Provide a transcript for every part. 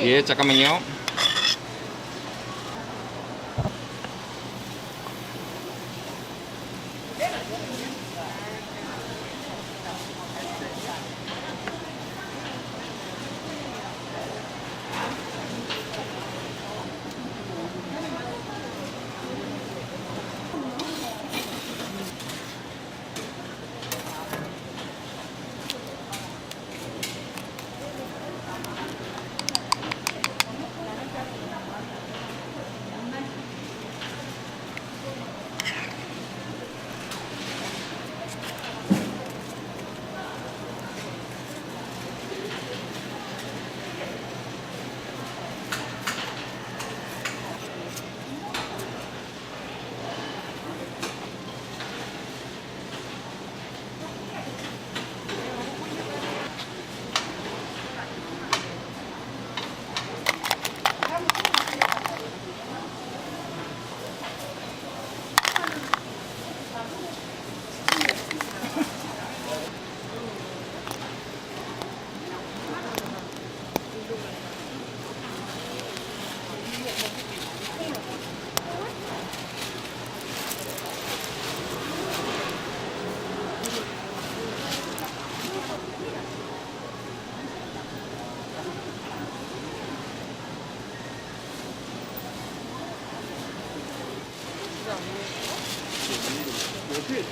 예, 잠깐만요.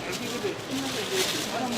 알기로도 끝나서 이제 사람이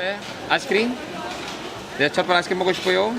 갖고 아이스크림? 네, 첫 번 아이스크림 먹고 싶어요.